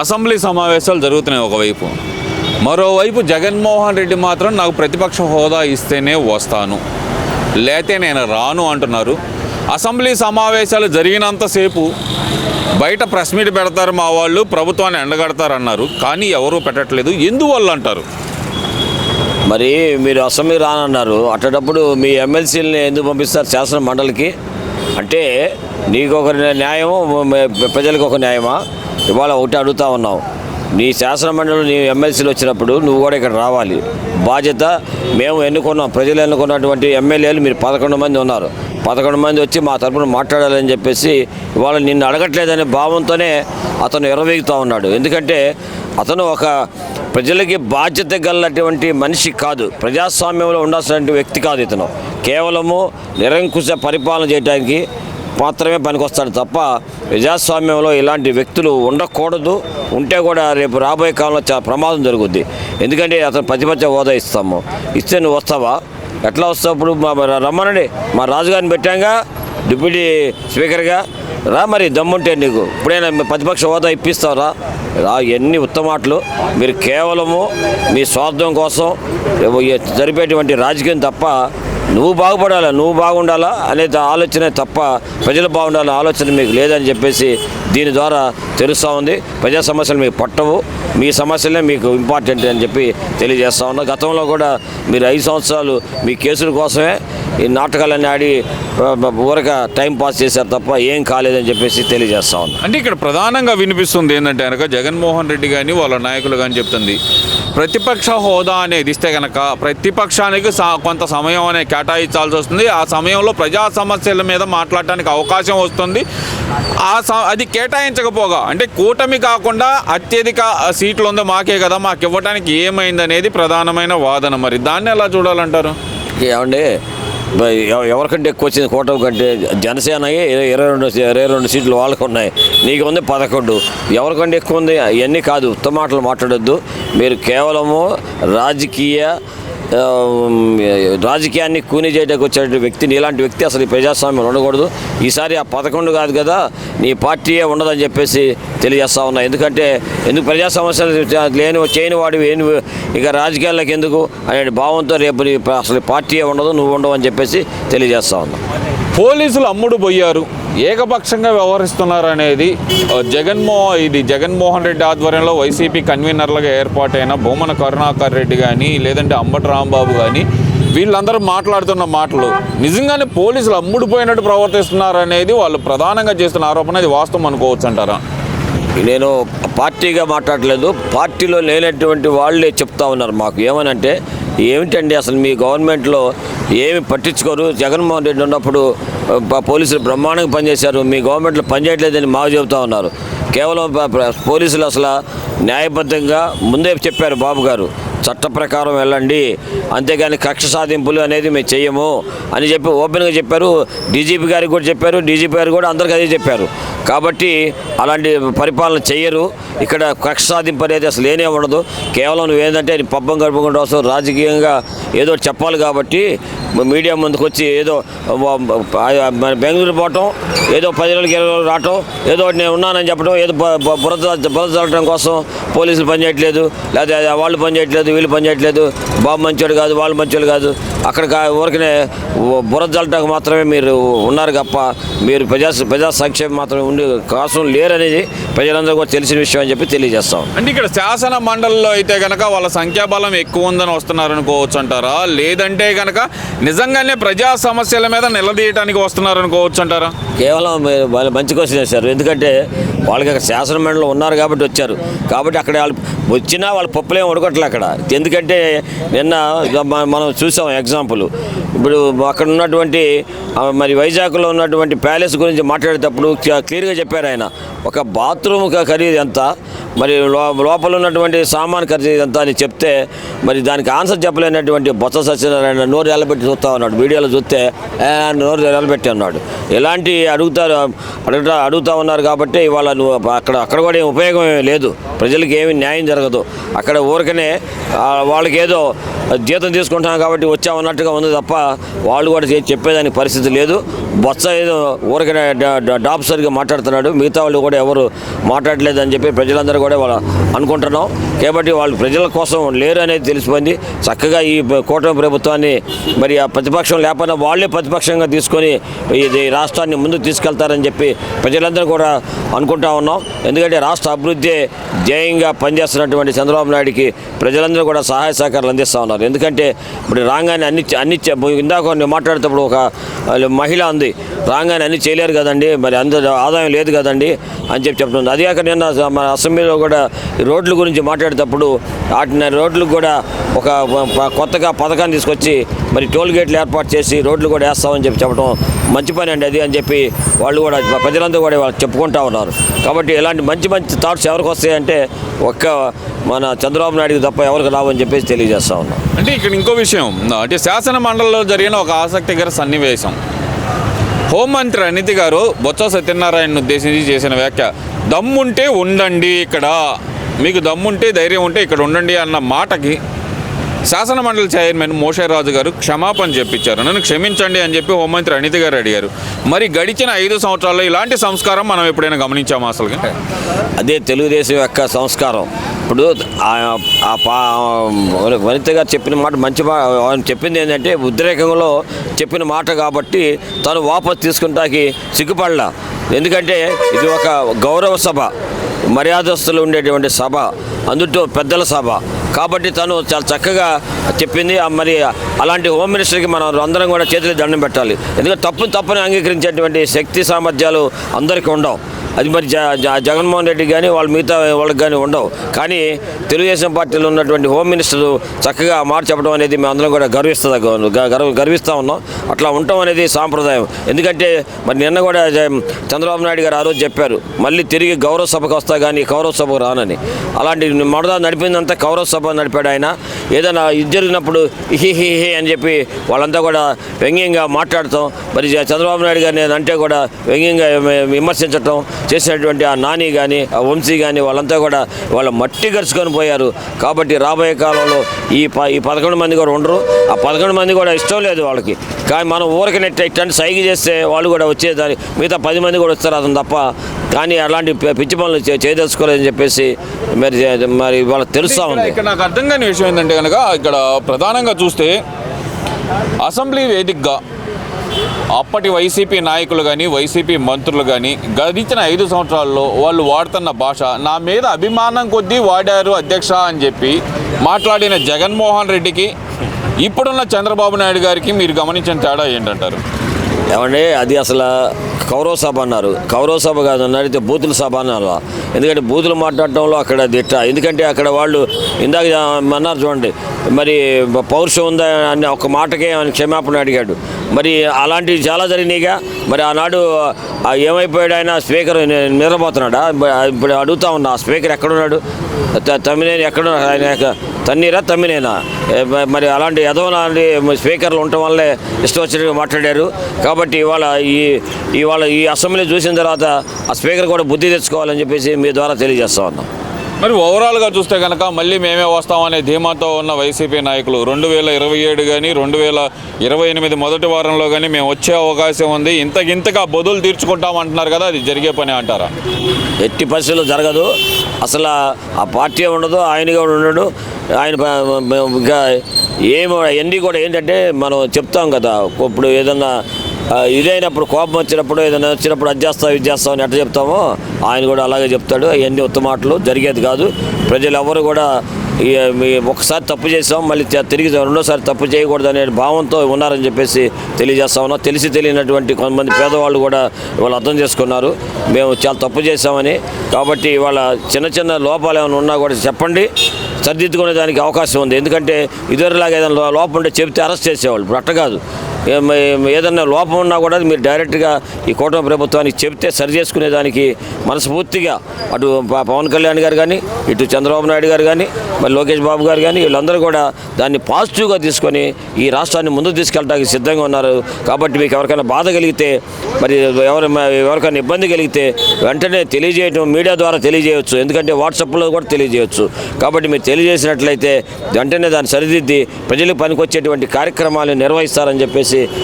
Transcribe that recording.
Assembly సమావేశాలు జరుగుతున్నాయి ఒకవైపు. మరోవైపు జగన్మోహన్ రెడ్డి మాత్రం నాకు ప్రతిపక్ష హోదా ఇస్తేనే వస్తాను. లేతే నేను రాను అంటున్నారు. అసెంబ్లీ సమావేశాలు జరిగినంతసేపు బయట ప్రెస్ మీట్ పెడతారు మా వాళ్ళు ప్రభుత్వాన్ని ఎండగడతారన్నారు. కానీ ఎవరూ పెట్టట్లేదు. ఎందువల్ల అంటారు? మరి మీరు అసెంబ్లీ రానన్నారు. అట్టేటప్పుడు మీ ఎమ్మెల్సీలని ఎందుకు పంపిస్తారు శాసన మండలికి? అంటే నీకు ఒక న్యాయము ప్రజలకు ఒక న్యాయమా? ఇవాళ ఒకటి అడుగుతా ఉన్నావు. నీ శాసనమండలి నీ ఎమ్మెల్సీలు వచ్చినప్పుడు నువ్వు కూడా ఇక్కడ రావాలి. బాధ్యత మేము ఎన్నుకున్నాం ప్రజలు ఎన్నుకున్నటువంటి ఎమ్మెల్యేలు మీరు పదకొండు మంది ఉన్నారు. పదకొండు మంది వచ్చి మా తరపున మాట్లాడాలని చెప్పేసి ఇవాళ నిన్ను అడగట్లేదనే భావంతోనే అతను ఎరవేగుతూ ఉన్నాడు. ఎందుకంటే అతను ఒక ప్రజలకి బాధ్యత గలటువంటి మనిషి కాదు. ప్రజాస్వామ్యంలో ఉండాల్సినటువంటి వ్యక్తి కాదు ఇతను. కేవలము నిరంకుశ పరిపాలన చేయడానికి మాత్రమే పనికొస్తాడు తప్ప ప్రజాస్వామ్యంలో ఇలాంటి వ్యక్తులు ఉండకూడదు. ఉంటే కూడా రేపు రాబోయే కాలంలో చాలా ప్రమాదం జరుగుద్ది. ఎందుకంటే అతను ప్రతిపక్ష హోదా ఇస్తాము. ఇస్తే నువ్వు వస్తావా? ఎట్లా వస్తావు? ఇప్పుడు మా రమ్మనండి. మా రాజుగారిని పెట్టాంగా డిప్యూటీ స్పీకర్గా. రా మరి దమ్ముంటే నీకు. ఇప్పుడైనా ప్రతిపక్ష హోదా ఇప్పిస్తారా రా ఎన్ని ఉత్తమాటలు మీరు కేవలము మీ స్వార్థం కోసం జరిపేటువంటి రాజకీయం తప్ప నువ్వు బాగుపడాలా నువ్వు బాగుండాలా అనే ఆలోచనే తప్ప ప్రజలు బాగుండాలనే ఆలోచన మీకు లేదని చెప్పేసి దీని ద్వారా తెలుస్తూ ఉంది. ప్రజా సమస్యలు మీకు పట్టవు. మీ సమస్యలే మీకు ఇంపార్టెంట్ అని చెప్పి తెలియజేస్తా ఉన్నా. గతంలో కూడా మీరు ఐదు సంవత్సరాలు మీ కేసుల కోసమే ఈ నాటకాలన్నీ ఆడి ఊరక టైం పాస్ చేశారు తప్ప ఏం కాలేదని చెప్పేసి తెలియజేస్తా ఉన్నా. అంటే ఇక్కడ ప్రధానంగా వినిపిస్తుంది ఏంటంటే కనుక జగన్మోహన్ రెడ్డి కానీ వాళ్ళ నాయకులు కానీ చెప్తుంది ప్రతిపక్ష హోదా అనేది ఇస్తే కనుక ప్రతిపక్షానికి సా- కొంత సమయం అనే కేటాయించాల్సి వస్తుంది. ఆ సమయంలో ప్రజా సమస్యల మీద మాట్లాడటానికి అవకాశం వస్తుంది. ఆ స- అది కేటాయించకపోగా అంటే కూటమి కాకుండా అత్యధిక సీట్లు ఉందో మాకే కదా మాకు ఇవ్వడానికి ఏమైంది అనేది ప్రధానమైన వాదన మరి. దాన్ని ఎలా చూడాలంటారు? ఏమండి ఎవరికంటే ఎక్కువ వచ్చింది కూటమి కంటే జనసేన ఇరవై రెండు ఇరవై రెండు సీట్లు వాళ్ళకు ఉన్నాయి. నీకు ఉంది పదకొండు. ఎవరికంటే ఎక్కువ ఉంది? ఇవన్నీ కాదు ఉత్తమ మాటలు మాట్లాడొద్దు. మీరు కేవలము రాజకీయ రాజకీయాన్ని కూని చేయడానికి వచ్చేటువంటి వ్యక్తిని ఇలాంటి వ్యక్తి అసలు ప్రజాస్వామ్యం ఉండకూడదు. ఈసారి ఆ పదకొండు కాదు కదా నీ పార్టీయే ఉండదని చెప్పేసి తెలియజేస్తా ఉన్నా. ఎందుకంటే ఎందుకు ప్రజా సమస్యలు లేని చేయని వాడివి ఏం ఇక రాజకీయాల్లోకి ఎందుకు అనే భావంతో రేపు నీ అసలు పార్టీయే ఉండదు నువ్వు ఉండవు అని చెప్పేసి తెలియజేస్తా ఉన్నా. పోలీసులు అమ్ముడు పోయారు ఏకపక్షంగా వ్యవహరిస్తున్నారు అనేది జగన్మో ఇది జగన్మోహన్ రెడ్డి ఆధ్వర్యంలో వైసీపీ కన్వీనర్లుగా ఏర్పాటైన భూమన కరుణాకర్ రెడ్డి కానీ లేదంటే అంబటి రాంబాబు కానీ వీళ్ళందరూ మాట్లాడుతున్న మాటలు. నిజంగానే పోలీసులు అమ్ముడుపోయినట్టు ప్రవర్తిస్తున్నారు అనేది వాళ్ళు ప్రధానంగా చేస్తున్న ఆరోపణ అది వాస్తవం అనుకోవచ్చు అంటారా? నేను పార్టీగా మాట్లాడలేదు. పార్టీలో లేనటువంటి వాళ్ళే చెప్తా ఉన్నారు మాకు. ఏమనంటే ఏమిటండి అసలు మీ గవర్నమెంట్లో ఏమి పట్టించుకోరు? జగన్మోహన్ రెడ్డి ఉన్నప్పుడు పోలీసులు బ్రహ్మాండంగా పనిచేశారు. మీ గవర్నమెంట్లో పనిచేయట్లేదని మాకు చెబుతా ఉన్నారు. కేవలం పోలీసులు అసలు న్యాయబద్ధంగా ముందే చెప్పారు బాబు గారు. చట్ట ప్రకారం వెళ్ళండి. అంతేగాని కక్ష సాధింపులు అనేది మేము చెయ్యము అని చెప్పి ఓపెన్గా చెప్పారు. డీజీపీ గారికి కూడా చెప్పారు. డీజీపీ గారు కూడా అందరికీ అదే చెప్పారు. కాబట్టి అలాంటి పరిపాలన చెయ్యరు. ఇక్కడ కక్ష సాధింపు అనేది అసలు లేనే ఉండదు. కేవలం నువ్వు ఏంటంటే పబ్బం గడుపుకుంటూ వస్తావు. రాజకీయంగా ఏదో ఒకటి చెప్పాలి కాబట్టి మీడియా ముందుకు వచ్చి ఏదో మన బెంగళూరు పోవటం ఏదో పది రోజులకి ఇరవై రోజులు రావటం ఏదో ఒకటి నేను ఉన్నానని చెప్పడం ఏదో బురద బురద చల్లడం కోసం పోలీసులు పనిచేయట్లేదు. లేదా వాళ్ళు పనిచేయట్లేదు. వీళ్ళు పనిచేయట్లేదు బాబు మంచోడు కాదు వాళ్ళు మంచోడు కాదు. అక్కడ ఊరికనే బురద చల్లటానికి మాత్రమే మీరు ఉన్నారు తప్ప మీరు ప్రజా ప్రజా సంక్షేమం మాత్రమే ఉండి కోసం లేరనేది ప్రజలందరూ కూడా తెలిసిన విషయం అని చెప్పి తెలియజేస్తాం. అంటే ఇక్కడ శాసన మండలిలో అయితే కనుక వాళ్ళ సంఖ్యాబలం ఎక్కువ ఉందని వస్తున్నారు అనుకోవచ్చు అంటారా? లేదంటే కనుక నిజంగానే ప్రజా సమస్యల మీద నిలదీయడానికి వస్తున్నారు అనుకోవచ్చు అంటారా? కేవలం మీరు వాళ్ళు మంచి క్వశ్చన్ వేశారు ఎందుకంటే వాళ్ళకి అక్కడ శాసన మండలిలో ఉన్నారు కాబట్టి వచ్చారు. కాబట్టి అక్కడ వాళ్ళు వచ్చినా వాళ్ళ పప్పులేం ఉడకట్లే అక్కడ ఎందుకంటే నిన్న మనం చూసాం ఎగ్జాంపుల్. ఇప్పుడు అక్కడ ఉన్నటువంటి మరి వైజాగ్లో ఉన్నటువంటి ప్యాలెస్ గురించి మాట్లాడేటప్పుడు క్లియర్గా చెప్పారు ఆయన. ఒక బాత్రూమ్ ఖరీదు ఎంత? మరి లో- లోపల ఉన్నటువంటి సామాన్ ఖరీదు ఎంత అని చెప్తే మరి దానికి ఆన్సర్ చెప్పలేనటువంటి బొత్స సత్యనారాయణ నోరు ఎలబెట్టి చూస్తా ఉన్నాడు వీడియోలో చూస్తే నోరు ఎలబెట్టి అన్నాడు. ఎలాంటి అడుగుతారు అడుగుతా అడుగుతా ఉన్నారు కాబట్టి ఇవాళ నువ్వు అక్కడ అక్కడ కూడా ఏం ఉపయోగం ఏమీ లేదు. ప్రజలకు ఏమి న్యాయం జరగదు. అక్కడ ఊరికనే వాళ్ళకి ఏదో జీతం తీసుకుంటున్నాం కాబట్టి వచ్చామన్నట్టుగా ఉంది తప్ప వాళ్ళు కూడా చెప్పేదానికి పరిస్థితి లేదు. బొత్స ఏదో ఊరికనే డా- సరిగా మాట్లాడుతున్నాడు. మిగతా వాళ్ళు కూడా ఎవరు మాట్లాడలేదు అని చెప్పి ప్రజలందరూ కూడా వాళ్ళు అనుకుంటున్నాం. కాబట్టి వాళ్ళు ప్రజల కోసం లేరు అనేది తెలిసిపోయింది. చక్కగా ఈ కూటమి ప్రభుత్వాన్ని మరి ఆ ప్రతిపక్షం లేకపోయినా వాళ్ళే ప్రతిపక్షంగా తీసుకొని ఇది రాష్ట్రాన్ని ముందుకు తీసుకెళ్తారని చెప్పి ప్రజలందరూ కూడా అనుకుంటా ఉన్నాం. ఎందుకంటే రాష్ట్ర అభివృద్ధి ధ్యేయంగా పనిచేస్తున్నటువంటి చంద్రబాబు నాయుడికి ప్రజలందరూ కూడా సహాయ సహకారాలు అందిస్తూ ఉన్నారు. ఎందుకంటే ఇప్పుడు రాగానే అన్ని అన్ని ఇందాక నేను మాట్లాడేటప్పుడు ఒక మహిళ ఉంది రాగానే అన్ని చేయలేరు కదండి మరి అంత ఆదాయం లేదు కదండి అని చెప్పి చెప్తుంది. అదే కాక నిన్న మన అసెంబ్లీలో కూడా ఈ రోడ్ల గురించి మాట్లాడేటప్పుడు వాటిని రోడ్లకు కూడా ఒక కొత్తగా పథకాన్ని తీసుకొచ్చి మరి టోల్ గేట్లు ఏర్పాటు చేసి రోడ్లు కూడా వేస్తామని చెప్పి చెప్పడం మంచి పని అండి అది అని చెప్పి వాళ్ళు కూడా ప్రజలందరూ కూడా వాళ్ళు చెప్పుకుంటా ఉన్నారు. కాబట్టి ఇలాంటి మంచి మంచి థాట్స్ ఎవరికి వస్తాయంటే ఒక్క మన చంద్రబాబు నాయుడు తప్ప ఎవరికి రావని చెప్పేసి తెలియజేస్తా ఉన్నాం. అంటే ఇక్కడ ఇంకో విషయం అంటే శాసన మండలిలో జరిగిన ఒక ఆసక్తికర సన్నివేశం. హోంమంత్రి అనితి గారు బొత్స సత్యనారాయణను ఉద్దేశించి చేసిన వ్యాఖ్య దమ్ముంటే ఉండండి ఇక్కడ మీకు దమ్ముంటే ధైర్యం ఉంటే ఇక్కడ ఉండండి అన్న మాటకి శాసనమండలి చైర్మన్ మోషేరాజు గారు క్షమాపణ చెప్పించారు నన్ను క్షమించండి అని చెప్పి హోంమంత్రి అనిత గారు అడిగారు. మరి గడిచిన ఐదు సంవత్సరాల్లో ఇలాంటి సంస్కారం మనం ఎప్పుడైనా గమనించామా అసలు అదే తెలుగుదేశం యొక్క సంస్కారం. ఇప్పుడు ఆ- పా వనిత గారు చెప్పిన మాట మంచి ఆయన చెప్పింది ఏంటంటే ఉద్రేకంలో చెప్పిన మాట కాబట్టి తను వాపసు తీసుకుంటాకి సిగ్గుపడలా. ఎందుకంటే ఇది ఒక గౌరవ సభ. మర్యాదస్తులు ఉండేటువంటి సభ అందుతో పెద్దల సభ. కాబట్టి తను చాలా చక్కగా చెప్పింది మరి అలాంటి హోమ్ మినిస్టర్కి మనం అందరం కూడా చేతులు దండం పెట్టాలి. ఎందుకంటే తప్పును తప్పుని అంగీకరించేటువంటి శక్తి సామర్థ్యాలు అందరికీ ఉండవు. అది మరి జ జగన్మోహన్ రెడ్డి కానీ వాళ్ళ మిగతా వాళ్ళకి కానీ ఉండవు. కానీ తెలుగుదేశం పార్టీలో ఉన్నటువంటి హోమ్ మినిస్టర్ చక్కగా మాట చెప్పడం అనేది మేము అందరం కూడా గర్విస్తుంది గర్వ గర్విస్తూ ఉన్నాం. అట్లా ఉండటం అనేది సాంప్రదాయం. ఎందుకంటే మరి నిన్న కూడా చంద్రబాబు నాయుడు గారు ఆ రోజు చెప్పారు మళ్ళీ తిరిగి గౌరవ సభకు వస్తా కానీ కౌరవ సభకు రానని. అలాంటి మొదట నడిపిందంతా కౌరవ సభ నడిపాడు ఆయన. ఏదైనా ఇది జరిగినప్పుడు హిహిహి హి అని చెప్పి వాళ్ళంతా కూడా వ్యంగ్యంగా మాట్లాడటం మరి చంద్రబాబు నాయుడు గారిని అంటే కూడా వ్యంగ్యంగా విమర్శించటం చేసినటువంటి ఆ నాని కానీ ఆ వంశీ కానీ వాళ్ళంతా కూడా వాళ్ళ మట్టి గరుచుకొని పోయారు. కాబట్టి రాబోయే కాలంలో ఈ ప ఈ పదకొండు మంది కూడా ఉండరు. ఆ పదకొండు మంది కూడా ఇష్టం లేదు వాళ్ళకి. కానీ మనం ఊరికి ఇట్లాంటి సైకి చేస్తే వాళ్ళు కూడా వచ్చేదాన్ని మిగతా పది మంది కూడా వస్తారు అతను తప్ప. కానీ అలాంటి పిచ్చి పనులు చేయదలుచుకోలేదని చెప్పేసి మరి మరి వాళ్ళకి తెలుస్తూ ఉంది. ఇక్కడ నాకు అర్థం కాని విషయం ఏంటంటే కనుక ఇక్కడ ప్రధానంగా చూస్తే అసెంబ్లీ వేదికగా అప్పటి వైసీపీ నాయకులు కానీ వైసీపీ మంత్రులు కానీ గడిచిన ఐదు సంవత్సరాల్లో వాళ్ళు వాడుతున్న భాష నా మీద అభిమానం కొద్దీ వాడారు అధ్యక్ష అని చెప్పి మాట్లాడిన జగన్మోహన్ రెడ్డికి ఇప్పుడున్న చంద్రబాబు నాయుడు గారికి మీరు గమనించిన తేడా ఏంటంటారు? ఏమంటే అది అసలు కౌరవ సభ అన్నారు. కౌరవ సభ కాదు అడిగితే బూతుల సభ అన్నారు. ఎందుకంటే బూతులు మాట్లాడటంలో అక్కడ దిట్ట. ఎందుకంటే అక్కడ వాళ్ళు ఇందాక అన్నారు చూడండి మరి పౌరుషం ఉందా అని ఒక మాటకే క్షమాపణ అడిగాడు. మరి అలాంటివి చాలా జరిగినాయిగా? మరి ఆనాడు ఆ ఏమైపోయాడు ఆయన స్పీకర్ నిద్రపోతున్నాడా? ఇప్పుడు అడుగుతా ఉన్నా ఆ స్పీకర్ ఎక్కడున్నాడు? త- తమ్మినేని ఎక్కడ ఆయన యొక్క- తన్నీరా తమ్మినేనా? మరి అలాంటి ఎదవ లాంటి స్పీకర్లు ఉండటం వల్లే ఇష్టం వచ్చినట్టుగా మాట్లాడారు. కాబట్టి ఇవాళ ఈ ఇవాళ ఈ అసెంబ్లీ చూసిన తర్వాత ఆ స్పీకర్ కూడా బుద్ధి తెచ్చుకోవాలని చెప్పేసి మీ ద్వారా తెలియజేస్తా ఉన్నాం. మరి ఓవరాల్గా చూస్తే కనుక మళ్ళీ మేమే వస్తామనే ధీమాతో ఉన్న వైసీపీ నాయకులు రెండు వేల ఇరవై ఏడు కానీ రెండు వేల ఇరవై ఎనిమిది మొదటి వారంలో కానీ మేము వచ్చే అవకాశం ఉంది. ఇంతకింతగా బదులు తీర్చుకుంటామంటున్నారు కదా అది జరిగే పని అంటారా? ఎట్టి పరిస్థితులు జరగదు. అసలు ఆ పార్టీ ఉండదు ఆయన కూడా ఉండడు. ఆయన ఇంకా ఏమి ఎన్ని కూడా ఏంటంటే మనం చెప్తాం కదా ఇప్పుడు ఏదన్నా ఇదైనప్పుడు కోపం వచ్చినప్పుడు ఏదైనా వచ్చినప్పుడు అది చేస్తావు ఇది చేస్తావు అని ఎట్లా చెప్తామో ఆయన కూడా అలాగే చెప్తాడు. అవన్నీ ఉత్త మాటలు జరిగేది కాదు. ప్రజలు ఎవరు కూడా మీ ఒకసారి తప్పు చేసాం మళ్ళీ తిరిగి రెండోసారి తప్పు చేయకూడదు అనే భావంతో ఉన్నారని చెప్పేసి తెలియజేస్తా ఉన్నాం. తెలిసి తెలియనటువంటి కొంతమంది పేదవాళ్ళు కూడా వాళ్ళు అర్థం చేసుకున్నారు. మేము చాలా తప్పు చేశామని. కాబట్టి ఇవాళ చిన్న చిన్న లోపాలు ఏమైనా ఉన్నా కూడా చెప్పండి. సరిదిద్దుకునే దానికి అవకాశం ఉంది. ఎందుకంటే ఇదివరలాగా ఏదైనా లోపం ఉంటే చెబితే అరెస్ట్ చేసేవాళ్ళు. ఇప్పుడు అట్ట కాదు. ఏదన్నా లోపం ఉన్నా కూడా మీరు డైరెక్ట్గా ఈ కూటమి ప్రభుత్వానికి చెప్తే సరి చేసుకునేదానికి మనస్ఫూర్తిగా అటు పవన్ కళ్యాణ్ గారు కానీ ఇటు చంద్రబాబు నాయుడు గారు కానీ మరి లోకేష్ బాబు గారు కానీ వీళ్ళందరూ కూడా దాన్ని పాజిటివ్గా తీసుకొని ఈ రాష్ట్రాన్ని ముందుకు తీసుకెళ్ళడానికి సిద్ధంగా ఉన్నారు. కాబట్టి మీకు ఎవరికైనా బాధ కలిగితే మరి ఎవరి ఎవరికైనా ఇబ్బంది కలిగితే వెంటనే తెలియజేయటం మీడియా ద్వారా తెలియజేయవచ్చు ఎందుకంటే వాట్సాప్లో కూడా తెలియజేయవచ్చు కాబట్టి మీరు తెలియజేసినట్లయితే వెంటనే దాన్ని సరిదిద్ది ప్రజలకు పనికొచ్చేటువంటి కార్యక్రమాలు నిర్వహిస్తారని చెప్పేసి c'est